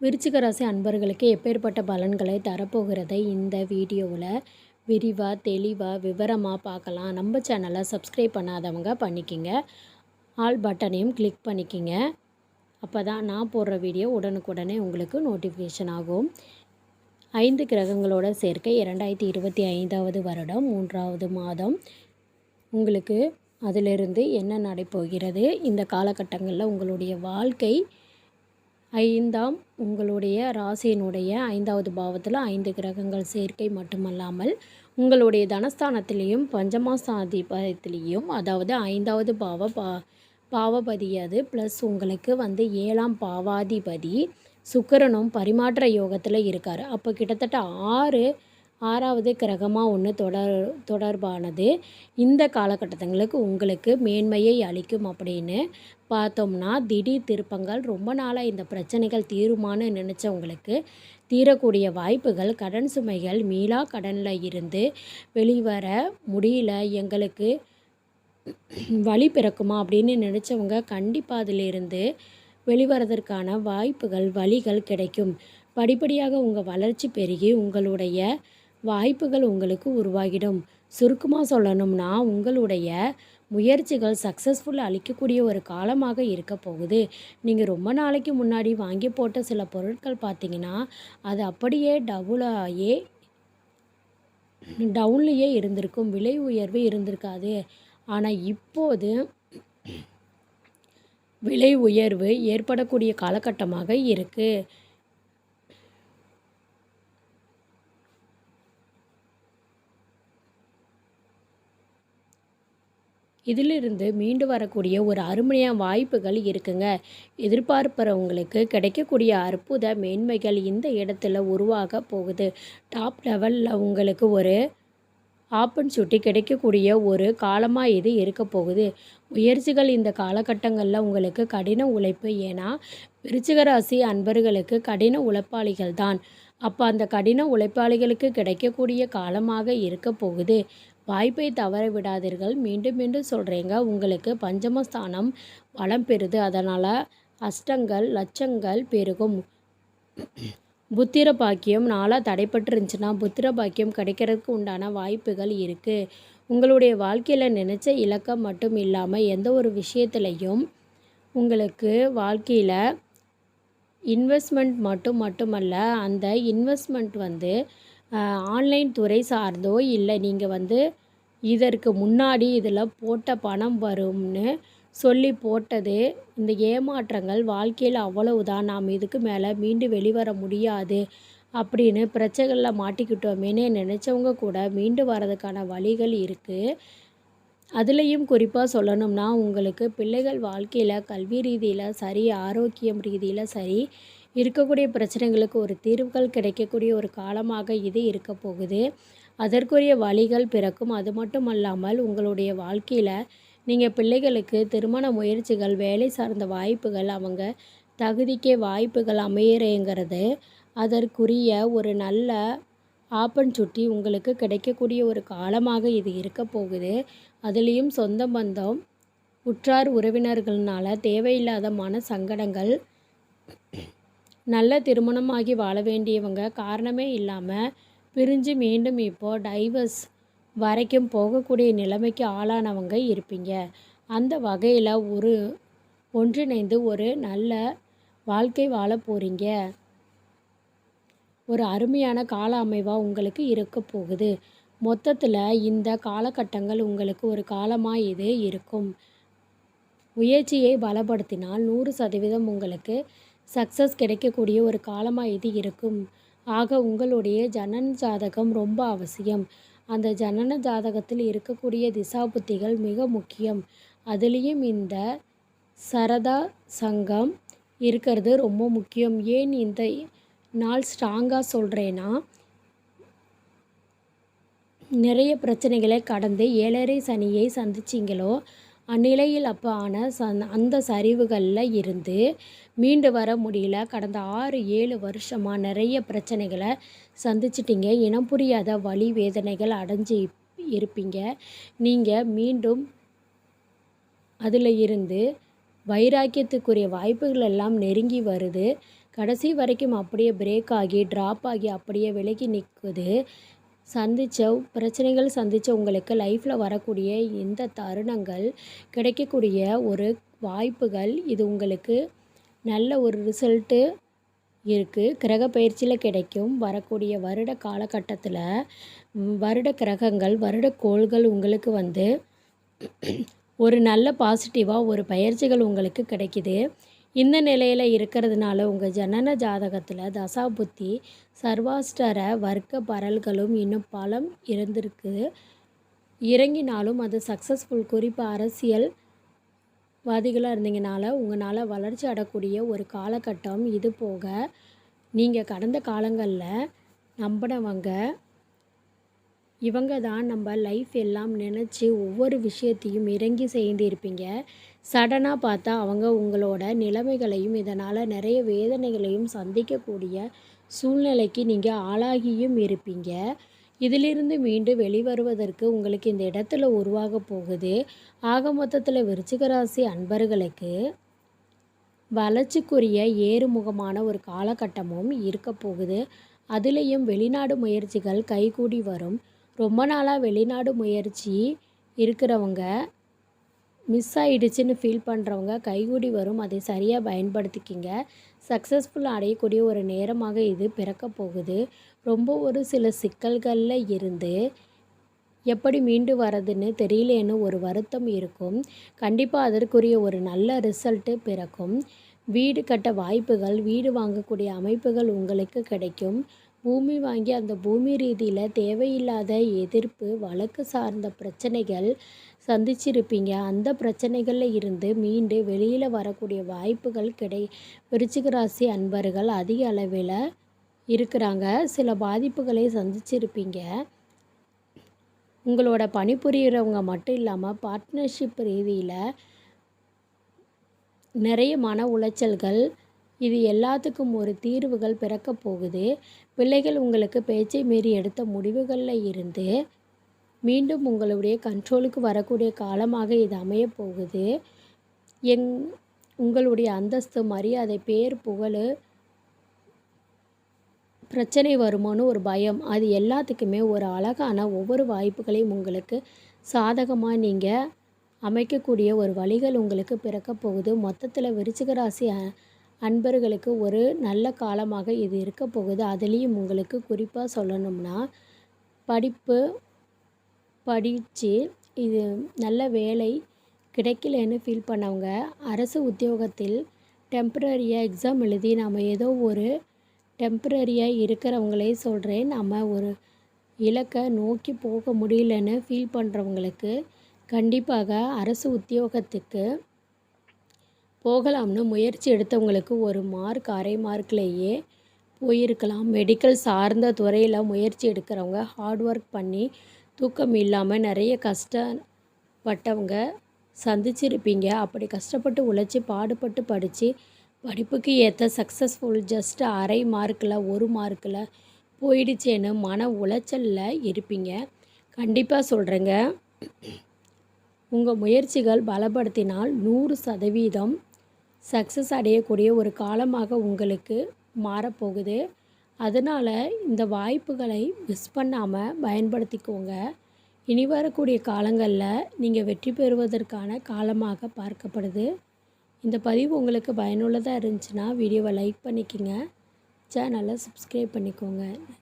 விருச்சிக ராசி அன்பர்களுக்கு எப்பேற்பட்ட பலன்களை தரப்போகிறதை இந்த வீடியோவில் விரிவாக தெளிவாக விவரமாக பார்க்கலாம். நம்ம சேனலை சப்ஸ்கிரைப் பண்ணாதவங்க பண்ணிக்கிங்க. ஆல் பட்டனையும் கிளிக் பண்ணிக்கிங்க. அப்போ தான் நான் போடுற வீடியோ உடனுக்குடனே உங்களுக்கு நோட்டிஃபிகேஷன் ஆகும். ஐந்து கிரகங்களோட சேர்க்கை இரண்டாயிரத்தி இருபத்தி ஐந்தாவது வருடம் மூன்றாவது மாதம். உங்களுக்கு அதிலிருந்து என்ன நடைபோகிறது இந்த காலகட்டங்களில் உங்களுடைய வாழ்க்கை ஐந்தாம் உங்களுடைய ராசியினுடைய ஐந்தாவது பாவத்தில் ஐந்து கிரகங்கள் சேர்க்கை மட்டுமல்லாமல் உங்களுடைய தனஸ்தானத்திலையும் பஞ்சமாசாதிபதியிலையும் அதாவது ஐந்தாவது பாவ பா பாவபதி அது ப்ளஸ் உங்களுக்கு வந்து ஏழாம் பாவாதிபதி சுக்கிரனும் பரிமாற்ற யோகத்தில் இருக்கார். அப்போ கிட்டத்தட்ட ஆறு ஆறாவது கிரகமாக ஒன்று தொடர் தொடர்பானது. இந்த காலகட்டங்களுக்கு உங்களுக்கு மேன்மையை அளிக்கும் அப்படின்னு பார்த்தோம்னா திடீர் திருப்பங்கள் ரொம்ப நாளாக இந்த பிரச்சனைகள் தீருமான்னு நினச்சவங்களுக்கு தீரக்கூடிய வாய்ப்புகள் கடன் சுமைகள் மீளா கடனில் இருந்து வெளிவர முடியல எங்களுக்கு வழி பிறக்குமா அப்படின்னு நினச்சவங்க கண்டிப்பாக அதிலிருந்து வெளிவரதற்கான வாய்ப்புகள் வழிகள் கிடைக்கும். படிப்படியாக உங்கள் வளர்ச்சி பெருகி உங்களுடைய வாய்ப்புகள் உங்களுக்கு உருவாகிடும். சுருக்கமாக சொல்லணும்னா உங்களுடைய முயற்சிகள் சக்ஸஸ்ஃபுல் அளிக்கக்கூடிய ஒரு காலமாக இருக்க போகுது. நீங்கள் ரொம்ப நாளைக்கு முன்னாடி வாங்கி போட்ட சில பொருட்கள் பார்த்தீங்கன்னா அது அப்படியே டபுளாகி டவுன்லேயே இருந்திருக்கும். விலை உயர்வு இருந்திருக்காது. ஆனால் இப்போது விலை உயர்வு ஏற்படக்கூடிய காலகட்டமாக இருக்குது இதிலிருந்து மீண்டு வரக்கூடிய ஒரு அருமையான வாய்ப்புகள் இருக்குங்க. எதிர்பார்ப்புறவங்களுக்கு கிடைக்கக்கூடிய அற்புத மேன்மைகள் இந்த இடத்துல உருவாக போகுது. டாப் லெவலில் உங்களுக்கு ஒரு ஆப்பர்ச்சுனிட்டி கிடைக்கக்கூடிய ஒரு காலமாக இது இருக்க போகுது. முயற்சிகள் இந்த காலகட்டங்களில் உங்களுக்கு கடின உழைப்பு. ஏன்னா விருச்சிகராசி அன்பர்களுக்கு கடின உழைப்பாளிகள் தான். அப்போ அந்த கடின உழைப்பாளிகளுக்கு கிடைக்கக்கூடிய காலமாக இருக்க போகுது. வாய்ப்பை தவற விடாதீர்கள் மீண்டும் மீண்டும் சொல்கிறேங்க உங்களுக்கு பஞ்சமஸ்தானம் வளம் பெறுது. அதனால் அஷ்டங்கள் லட்சங்கள் பெருகும். புத்திர பாக்கியம் நாளாக தடைப்பட்டு இருந்துச்சுன்னா புத்திர பாக்கியம் கிடைக்கிறதுக்கு உண்டான வாய்ப்புகள் இருக்குது உங்களுடைய வாழ்க்கையில் நினச்ச இலக்கம் மட்டும் இல்லாமல் எந்த ஒரு விஷயத்துலையும் உங்களுக்கு வாழ்க்கையில் இன்வெஸ்ட்மெண்ட் மட்டும் மட்டுமல்ல அந்த இன்வெஸ்ட்மெண்ட் வந்து ஆன்லைன் துறை சார்ந்தோ இல்லை நீங்கள் வந்து இதற்கு முன்னாடி இதில் போட்ட பணம் வரும்னு சொல்லி போட்டது இந்த ஏமாற்றங்கள் வாழ்க்கையில் அவ்வளவுதான். நாம் இதுக்கு மேலே மீண்டு வெளிவர முடியாது அப்படின்னு பிரச்சனைகளில் மாட்டிக்கிட்டோமேனே நினச்சவங்க கூட மீண்டு வர்றதுக்கான வழிகள் இருக்குது அதுலேயும் குறிப்பாக சொல்லணும்னா உங்களுக்கு பிள்ளைகள் வாழ்க்கையில் கல்வி ரீதியில் சரி ஆரோக்கியம் ரீதியில் சரி இருக்கக்கூடிய பிரச்சனைகளுக்கு ஒரு தீர்வுகள் கிடைக்கக்கூடிய ஒரு காலமாக இது இருக்க போகுது. அதற்குரிய வழிகள் பிறக்கும். அது மட்டும் அல்லாமல் உங்களுடைய வாழ்க்கையில் நீங்கள் பிள்ளைகளுக்கு திருமண முயற்சிகள் வேலை சார்ந்த வாய்ப்புகள் அவங்க தகுதிக்கே வாய்ப்புகள் அமையறேங்கிறது அதற்குரிய ஒரு நல்ல ஆப்பன் சுட்டி உங்களுக்கு கிடைக்கக்கூடிய ஒரு காலமாக இது இருக்க போகுது. அதுலேயும் சொந்த பந்தம் உற்றார் உறவினர்கள்னால தேவையில்லாத மன சங்கடங்கள் நல்ல திருமணமாகி வாழ வேண்டியவங்க காரணமே இல்லாமல் பிரிஞ்சு மீண்டும் இப்போது டைவர்ஸ் வரைக்கும் போகக்கூடிய நிலைமைக்கு ஆளானவங்க இருப்பீங்க. அந்த வகையில் ஒரு ஒன்றிணைந்து ஒரு நல்ல வாழ்க்கை வாழ போகிறீங்க ஒரு அருமையான கால அமைவாக உங்களுக்கு இருக்க போகுது. மொத்தத்தில் இந்த காலகட்டங்கள் உங்களுக்கு ஒரு காலமாக இது இருக்கும். முயற்சியை பலப்படுத்தினால் நூறு சதவீதம் உங்களுக்கு சக்ஸஸ் கிடைக்கக்கூடிய ஒரு காலமாக இது இருக்கும். ஆக உங்களுடைய ஜனன ஜாதகம் ரொம்ப அவசியம். அந்த ஜனன ஜாதகத்தில் இருக்கக்கூடிய திசா புத்திகள் மிக முக்கியம். அதுலேயும் இந்த சரதா சங்கம் இருக்கிறது ரொம்ப முக்கியம். ஏன் இந்த நாள் ஸ்ட்ராங்காக சொல்கிறேன்னா நிறைய பிரச்சனைகளை கடந்து ஏழரை சனியை சந்திச்சிங்களோ அந்நிலையில் அப்போ ஆன சந் அந்த சரிவுகளில் இருந்து மீண்டு வர முடியல. கடந்த ஆறு ஏழு வருஷமாக நிறைய பிரச்சனைகளை சந்திச்சிட்டிங்க. இனம் புரியாத வழி வேதனைகள் அடைஞ்சு இருப்பீங்க. நீங்கள் மீண்டும் அதில் இருந்து வைராக்கியத்துக்குரிய வாய்ப்புகள் எல்லாம் நெருங்கி வருது. கடைசி வரைக்கும் அப்படியே பிரேக் ஆகி ட்ராப் ஆகி அப்படியே விலகி நிற்குது சந்தித்த பிரச்சனைகள் சந்தித்த உங்களுக்கு லைஃப்பில் வரக்கூடிய இந்த தருணங்கள் கிடைக்கக்கூடிய ஒரு வாய்ப்புகள் இது உங்களுக்கு நல்ல ஒரு ரிசல்ட்டு இருக்குது கிரக பயிற்சியில் கிடைக்கும். வரக்கூடிய வருட காலகட்டத்தில் வருட கிரகங்கள் வருட கோள்கள் உங்களுக்கு வந்து ஒரு நல்ல பாசிட்டிவாக ஒரு பயிற்சிகள் உங்களுக்கு கிடைக்கிது. இந்த நிலையில் இருக்கிறதுனால உங்கள் ஜனன ஜாதகத்தில் தசா புத்தி சர்வாஷ்டர வர்க்க பரல்களும் இன்னும் பலம் இருந்திருக்கு. இறங்கினாலும் அது சக்ஸஸ்ஃபுல் குறிப்பாக அரசியல் வாதிகளாக இருந்தீங்கனால உங்களால் வளர்ச்சி அடக்கூடிய ஒரு காலகட்டம் இது போக நீங்கள் கடந்த காலங்களில் நம்பினவங்க இவங்க தான் நம்ம லைஃப் எல்லாம் நினச்சி ஒவ்வொரு விஷயத்தையும் இறங்கி செய்திருப்பீங்க சடனாக பார்த்தா அவங்க உங்களோட நிலைமைகளையும் இதனால் நிறைய வேதனைகளையும் சந்திக்கக்கூடிய சூழ்நிலைக்கு நீங்கள் ஆளாகியும் இருப்பீங்க. இதிலிருந்து மீண்டு வெளிவருவதற்கு உங்களுக்கு இந்த இடத்துல உருவாக போகுது. ஆக மொத்தத்தில் விருச்சிகராசி அன்பர்களுக்கு வளர்ச்சிக்குரிய ஏறுமுகமான ஒரு காலகட்டமும் இருக்க போகுது. அதுலேயும் வெளிநாடு முயற்சிகள் கைகூடி வரும். ரொம்ப நாளாக வெளிநாடு முயற்சி இருக்கிறவங்க மிஸ் ஆகிடுச்சின்னு ஃபீல் பண்ணுறவங்க கைகூடி வரும். அதை சரியாக பயன்படுத்திக்கிங்க. சக்ஸஸ்ஃபுல் அடையக்கூடிய ஒரு நேரமாக இது பிறக்க போகுது. ரொம்ப ஒரு சில சிக்கல்களில் இருந்து எப்படி மீண்டு வரதுன்னு தெரியலேன்னு ஒரு வருத்தம் இருக்கும். கண்டிப்பாக அதற்குரிய ஒரு நல்ல ரிசல்ட்டு பிறக்கும். வீடு கட்ட வாய்ப்புகள் வீடு வாங்கக்கூடிய அமைப்புகள் உங்களுக்கு கிடைக்கும். பூமி வாங்கி அந்த பூமி ரீதியில் தேவையில்லாத எதிர்ப்பு வழக்கு சார்ந்த பிரச்சனைகள் சந்திச்சிருப்பீங்க. அந்த பிரச்சனைகளில் இருந்து மீண்டு வெளியில் வரக்கூடிய வாய்ப்புகள் கிடை விருச்சிக ராசி அன்பர்கள் அதிக அளவில் இருக்கிறாங்க. சில பாதிப்புகளை சந்திச்சிருப்பீங்க. உங்களோட பணிபுரிகிறவங்க மட்டும் இல்லாமல் பார்ட்னர்ஷிப் ரீதியில் நிறைய மன உளைச்சல்கள் இது எல்லாத்துக்கும் ஒரு தீர்வுகள் பிறக்கப் போகுது. பிள்ளைகள் உங்களுக்கு பேச்சை மீறி எடுத்த முடிவுகளில் இருந்து மீண்டும் உங்களுடைய கண்ட்ரோலுக்கு வரக்கூடிய காலமாக இது அமைய போகுது. எங் உங்களுடைய அந்தஸ்து மரியாதை பேர் புகழ் பிரச்சனை வருமானு ஒரு பயம். அது எல்லாத்துக்குமே ஒரு அழகான ஒவ்வொரு வாய்ப்புகளையும் உங்களுக்கு சாதகமாக நீங்கள் அமைக்கக்கூடிய ஒரு வழிகள் உங்களுக்கு பிறக்க போகுது. மொத்தத்தில் விருச்சிக ராசி அன்பர்களுக்கு ஒரு நல்ல காலமாக இது இருக்க போகுது. அதுலேயும் உங்களுக்கு குறிப்பாக சொல்லணும்னா படிப்பு படித்து இது நல்ல வேலை கிடைக்கலன்னு ஃபீல் பண்ணவங்க அரசு உத்தியோகத்தில் டெம்ப்ரரியாக எக்ஸாம் எழுதி நம்ம ஏதோ ஒரு டெம்ப்ரரியாக இருக்கிறவங்களே சொல்கிறேன் நம்ம ஒரு இலக்கை நோக்கி போக முடியலன்னு ஃபீல் பண்ணுறவங்களுக்கு கண்டிப்பாக அரசு உத்தியோகத்துக்கு போகலாம்னு முயற்சி எடுத்தவங்களுக்கு ஒரு மார்க் அரை மார்க்லேயே போயிருக்கலாம். மெடிக்கல் சார்ந்த துறையில் முயற்சி எடுக்கிறவங்க ஹார்ட் ஒர்க் பண்ணி தூக்கம் இல்லாமல் நிறைய கஷ்டப்பட்டவங்க சந்திச்சிருப்பீங்க. அப்படி கஷ்டப்பட்டு உழைச்சி பாடுபட்டு படித்து படிப்புக்கு ஏற்ற சக்ஸஸ்ஃபுல் ஜஸ்ட் அரை மார்க்கில் ஒரு மார்க்கில் போயிடுச்சேன்னு மன உளைச்சலில் இருப்பீங்க. கண்டிப்பாக சொல்கிறேங்க உங்கள் முயற்சிகள் பலப்படுத்தினால் நூறு சதவீதம் சக்ஸஸ் அடையக்கூடிய ஒரு காலமாக உங்களுக்கு மாறப்போகுது. அதனால் இந்த வாய்ப்புகளை மிஸ் பண்ணாமல் பயன்படுத்திக்கோங்க. இனி வரக்கூடிய காலங்களில் நீங்கள் வெற்றி பெறுவதற்கான காலமாக பார்க்கப்படுது. இந்த பதிவு உங்களுக்கு பயனுள்ளதாக இருந்துச்சுன்னா வீடியோவை லைக் பண்ணிக்கோங்க. சேனலை சப்ஸ்கிரைப் பண்ணிக்கோங்க.